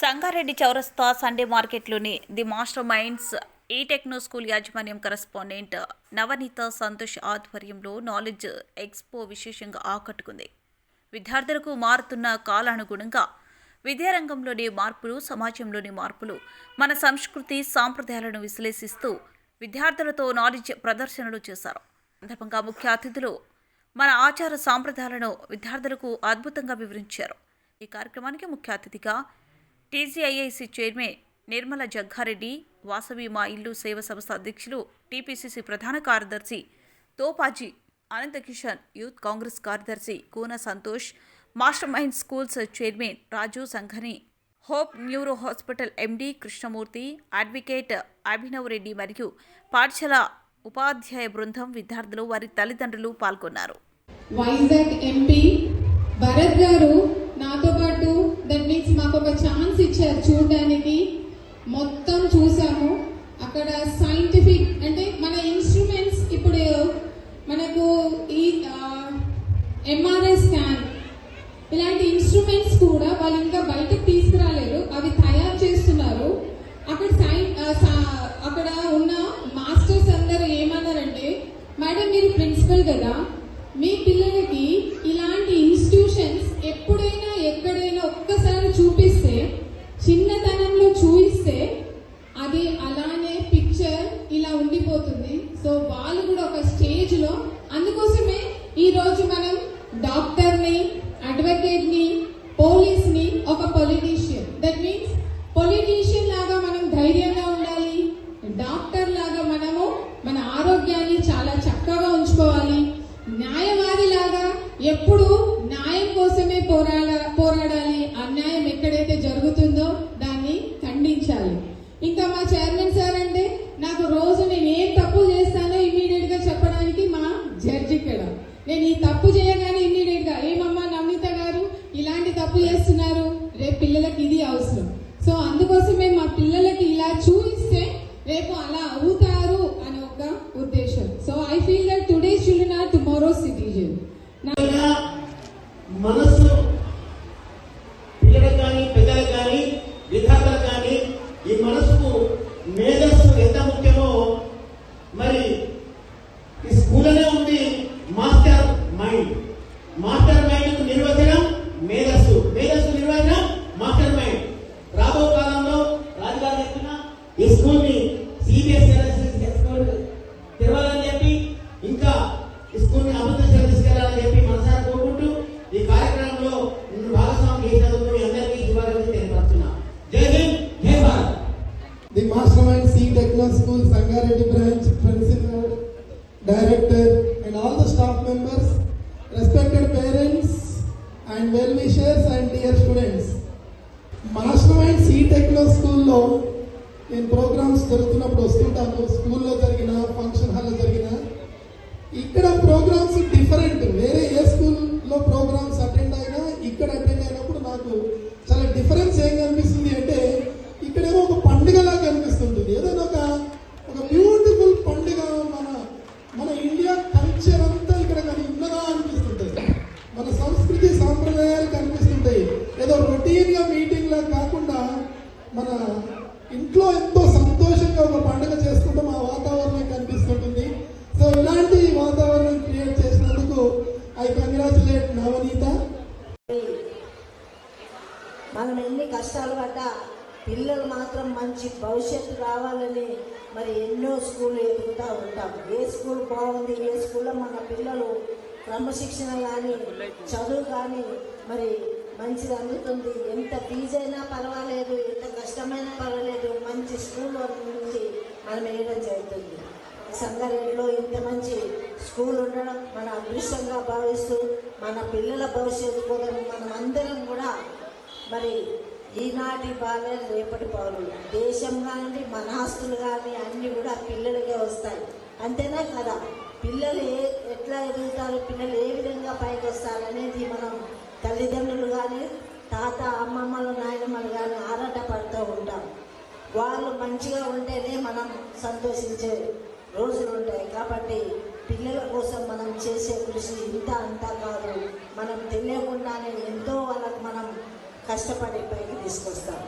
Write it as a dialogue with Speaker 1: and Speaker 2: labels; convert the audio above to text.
Speaker 1: సంగారెడ్డి చౌరస్తా Sunday మార్కెట్లోని the master minds E techno school యాజమాన్యం correspondent Navaneetha Santosh ఆధ్వర్యంలో నాలెడ్జ్ ఎక్స్పో విశేషంగా ఆకట్టుకుంది. విద్యార్థులకు మారుతున్న కాలానుగుణంగా విద్యారంగంలోని మార్పులు సమాజంలోని మార్పులు మన సంస్కృతి సాంప్రదాయాలను విశ్లేషిస్తూ విద్యార్థులతో నాలెడ్జ్ ప్రదర్శనలు చేశారు. సందర్భంగా ముఖ్య అతిథులు మన ఆచార సాంప్రదాయాలను విద్యార్థులకు అద్భుతంగా వివరించారు. ఈ కార్యక్రమానికి ముఖ్య అతిథిగా టీజీఐఐసి చైర్మన్ నిర్మల జగ్గారెడ్డి వాసవి మా ఇల్లు సేవ సంస్థ అధ్యక్షులు టీపీసీసీ ప్రధాన కార్యదర్శి తోపాజీ అనంతకిషన్ యూత్ కాంగ్రెస్ కార్యదర్శి Koona Santosh master mind schools chairman Raju Sangani hope neuro hospital MD Krishnamurthy advocate Abhinav Reddy మరియు పాఠశాల ఉపాధ్యాయ బృందం విద్యార్థులు వారి తల్లిదండ్రులు పాల్గొన్నారు.
Speaker 2: వైజాగ్ ఎంపీ భరత్ గారు నాతో పాటు దట్ మీన్స్ మాకు ఒక ఛాన్స్ ఇచ్చారు చూడడానికి మొత్తం చూసాము అక్కడ సైంటిఫిక్ అంటే మన ఇన్స్ట్రుమెంట్స్ ఇప్పుడు మనకు ఈ ఎంఆర్ఐ స్కాన్ ఇలాంటి ఇన్స్ట్రుమెంట్స్ కూడా వాళ్ళు ఇంకా బయటకు తీసుకురాలేరు అవి తయారు చేస్తున్నారు. అక్కడ సైన్ సా- అక్కడ ఉన్న మాస్టర్స్ అందరూ ఏమన్నారంటే మేడం మీరు ప్రిన్సిపల్ కదా. మీ పిల్లలకి ఇలాంటి ఇన్స్టిట్యూషన్స్ ఎప్పుడైనా ఎక్కడైనా ఒక్కసారి చూపిస్తే చిన్నతనంలో చూపిస్తే అది అలానే పిక్చర్ ఇలా ఉండిపోతుంది. సో వాళ్ళు కూడా ఒక స్టేజ్లో అందుకోసమే ఈరోజు మనం డాక్టర్ని అడ్వకేట్ని పోలీస్ని ఒక పొలిటీషియన్. దట్ మీన్స్ పొలిటీషియన్ లాగా మనం ధైర్యంగా ఉండాలి డాక్టర్ లాగా మనము మన ఆరోగ్యాన్ని చాలా చక్కగా ఉంచుకోవాలి న్యాయవాది లాగా ఎప్పుడు న్యాయం కోసమే పోరాడ పోరాడాలి అన్యాయం ఎక్కడైతే జరుగుతుందో దాన్ని ఖండించాలి. ఇంకా మా చైర్మన్ సార్ అంటే నాకు రోజు నేను ఏం తప్పు చేస్తానో ఇమీడియట్గా చెప్పడానికి మా జడ్జి ఇక్కడ. నేను ఈ తప్పు చేయగానే ఇమీడియట్గా ఏమమ్మా నమ్మిత గారు ఇలాంటి తప్పు చేస్తున్నారు రేపు పిల్లలకి ఇది అవసరం. సో అందుకోసమే మా పిల్లలకి ఇలా చూపిస్తే రేపు అలా అవుతారు అని ఒక ఉద్దేశం. So I feel that today children are tomorrow citizen
Speaker 3: అయినా మనస్సు పిల్లలకు కానీ పెద్దలకు కానీ విద్యార్థులకు కానీ ఈ మనసుకు మేధస్సు ఎంత ముఖ్యమో మరి ఈ స్కూల్లోనే ఉంది మాస్టర్ మైండ్. మాస్టర్ మైండ్ నిర్వచనం మేధస్సు. మేధస్సు నిర్వచనం మాస్టర్ మైండ్ రాబో కాలంలో రాజుగారు చెప్తున్న ఈ స్కూల్ని సీనియర్ సిబిఎస్ స్కూల్ తెరవాలని చెప్పి ఇంకా ఈ స్కూల్ని అభివృద్ధి దిశలో తీసుకెళ్ళాలని చెప్పి మనసారా కోరుకుంటూ ఈ కార్యక్రమంలో నిన్ను భాగస్వామి చేసినందుకు మీ అందరికీ శుభాకాంక్షలు తెలియపరుస్తున్నా జై హింద్ జై Bharat
Speaker 4: the master mind C techno school Sangareddy branch principal director and all the staff members respected parents and well wishers and dear students master mind C techno స్కూల్లో నేను ప్రోగ్రామ్స్ జరుగుతున్నప్పుడు వస్తుంటాను. స్కూల్లో జరిగిన ఫంక్షన్ హాల్లో జరిగిన. ఇక్కడ ప్రోగ్రామ్స్ డిఫరెంట్. వేరే ఏ స్కూల్లో ప్రోగ్రామ్స్ అటెండ్ అయినా ఇక్కడ అటెండ్ అయినప్పుడు నాకు చాలా డిఫరెన్స్ ఏం కనిపిస్తుంది అంటే ఇక్కడేమో ఒక పండుగలా కనిపిస్తుంటుంది. ఏదైనా ఒక ఒక బ్యూటిఫుల్ పండుగ మన మన ఇండియా కల్చర్ అంతా ఇక్కడ కానీ ఉన్నదా అనిపిస్తుంటుంది. మన సంస్కృతి సాంప్రదాయాలు కనిపిస్తుంటాయి. ఏదో రొటీన్గా మీటింగ్లా కాకుండా మన ఇంట్లో ఎంతో సంతోషంగా ఒక పండుగ చేసుకుంటాం ఆ వాతావరణం కనిపిస్తుంటుంది. సో ఇలాంటి వాతావరణం క్రియేట్ చేసినందుకు ఐ కంగ్రాచులేట్ నవనీత.
Speaker 5: మనం ఎన్ని కష్టాలు పడ్డా పిల్లలు మాత్రం మంచి భవిష్యత్తు రావాలని మరి ఎన్నో స్కూళ్ళు ఎదుగుతూ ఉంటాం. ఏ స్కూల్ బాగుంది ఏ స్కూల్లో మన పిల్లలు క్రమశిక్షణ కానీ చదువు కానీ మరి మంచిది అందుతుంది. ఎంత ఫీజు స్కూల్ స్కూల్ గురించి మనం వేయడం జరుగుతుంది. సంగారెడ్డిలో ఇంత మంచి స్కూల్ ఉండడం మన అదృష్టంగా భావిస్తూ మన పిల్లల భవిష్యత్తు కోసం మనం అందరం కూడా మరి ఈనాటి బాలలు రేపటి పౌరులు దేశం కానీ మన ఆస్తులు కానీ అన్నీ కూడా పిల్లలకే వస్తాయి. అంతేనా కదా? పిల్లలు ఏ ఎట్లా ఎదుగుతారు? పిల్లలు ఏ విధంగా పైకి వస్తారు అనేది మనం తల్లిదండ్రులు కానీ తాత అమ్మమ్మలు నాయనమ్మలు కానీ వాళ్ళు మంచిగా ఉంటేనే మనం సంతోషించే రోజులు ఉంటాయి. కాబట్టి పిల్లల కోసం మనం చేసే కృషి ఇంత అంతా కాదు. మనం తెలియకుండానే ఎంతో వాళ్ళకు మనం కష్టపడి పైకి తీసుకొస్తాం.